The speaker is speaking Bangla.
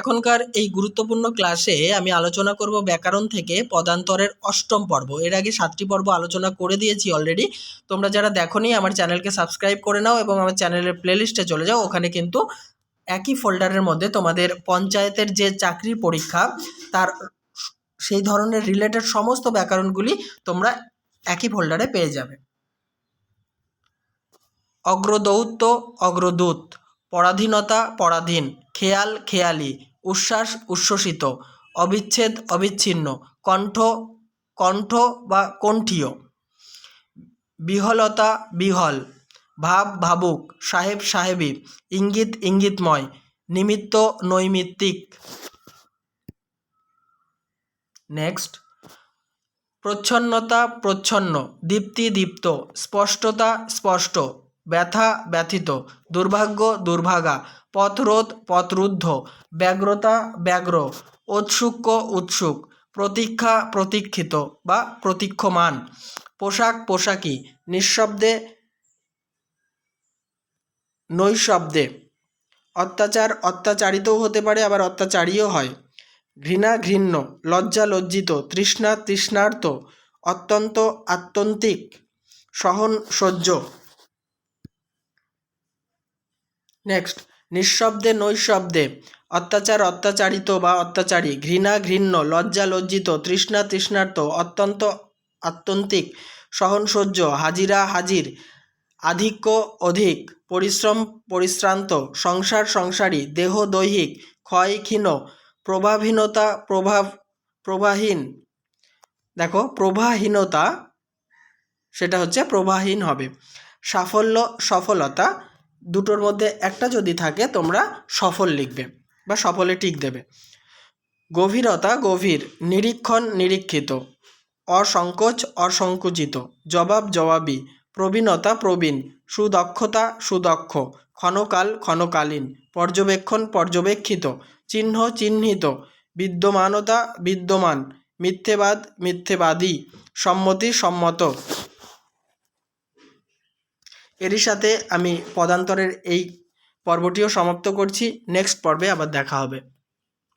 এখনকার এই গুরুত্বপূর্ণ ক্লাসে আমি আলোচনা করব ব্যাকরণ থেকে পদান্তরের অষ্টম পর্ব। এর আগে সাতটি পর্ব আলোচনা করে দিয়েছি অলরেডি তোমরা যারা দেখোনি, আমার চ্যানেলকে সাবস্ক্রাইব করে নাও এবং আমার চ্যানেলের প্লেলিস্টে চলে যাও। ওখানে কিন্তু একই ফোল্ডারের মধ্যে তোমাদের পঞ্চায়েতের যে চাকরি পরীক্ষা, তার সেই ধরনের রিলেটেড সমস্ত ব্যাকরণগুলি তোমরা একই ফোল্ডারে পেয়ে যাবে। অগ্রদৌত্য, অগ্রদূত, পরাধীনতা, পরাধীন, খেয়াল, খেয়ালি উচ্ছ্বাস উচ্ছ্বসিত, অবিচ্ছেদ অবিচ্ছিন্ন, কণ্ঠ কণ্ঠ বা কণ্ঠীয়। বিহলতা বিহল, ভাব ভাবুক, সাহেব সাহেবী, ইঙ্গিত ইঙ্গিতময়, নিমিত্ত নৈমিত্তিক। নেক্সট। প্রচ্ছন্নতা প্রচ্ছন্ন, দীপ্তি দীপ্ত, স্পষ্টতা স্পষ্ট। ব্যথা ব্যথিত, দুর্ভাগ্য দুর্ভাগা, পথরোধ পথরুদ্ধ, ব্যগ্রতা ব্যগ্র, ঔৎসুক্য উৎসুক প্রতীক্ষা প্রতীক্ষিত বা প্রতীক্ষমান, পোশাক পোশাকি, নিঃশব্দে নৈশব্দে, অত্যাচার অত্যাচারিতও হতে পারে, আবার অত্যাচারীও হয়। ঘৃণা ঘৃণ্য, লজ্জা লজ্জিত, তৃষ্ণা তৃষ্ণার্ত, অত্যন্ত আত্যন্তিক সহন সহ্য নেক্সট নিঃশব্দে নৈশব্দে। অত্যাচার অত্যাচারিত বা অত্যাচারী। ঘৃণা ঘৃণ্য, লজ্জা লজ্জিত, তৃষ্ণা তৃষ্ণার্ত, অত্যন্ত আত্যন্তিক সহনসহ্য হাজিরা হাজির, আধিক্য অধিক, পরিশ্রম পরিশ্রান্ত, সংসার সংসারী, দেহ দৈহিক, ক্ষয় ক্ষীণ, প্রভাবহীনতা প্রভাব প্রবাহীন দেখো প্রবাহীনতা সেটা হচ্ছে প্রবাহীন হবে। সাফল্য সফলতা দুটোর মধ্যে একটা যদি থাকে, তোমরা সফল লিখবে বা সফলে টিক দেবে। গভীরতা গভীর, নিরীক্ষণ নিরীক্ষিত, অসংকোচ অসংকুচিত, জবাব জবাবি, প্রবীণতা প্রবীণ, সুদক্ষতা সুদক্ষ, ক্ষণকাল ক্ষণকালীন, পর্যবেক্ষণ পর্যবেক্ষিত, চিহ্ন চিহ্নিত, বিদ্যমানতা বিদ্যমান, মিথ্যেবাদ মিথ্যেবাদী, সম্মতি সম্মত। এরই সাথে আমি পদান্তরের এই পর্বটিও সমাপ্ত করছি। নেক্সট পর্বে আবার দেখা হবে।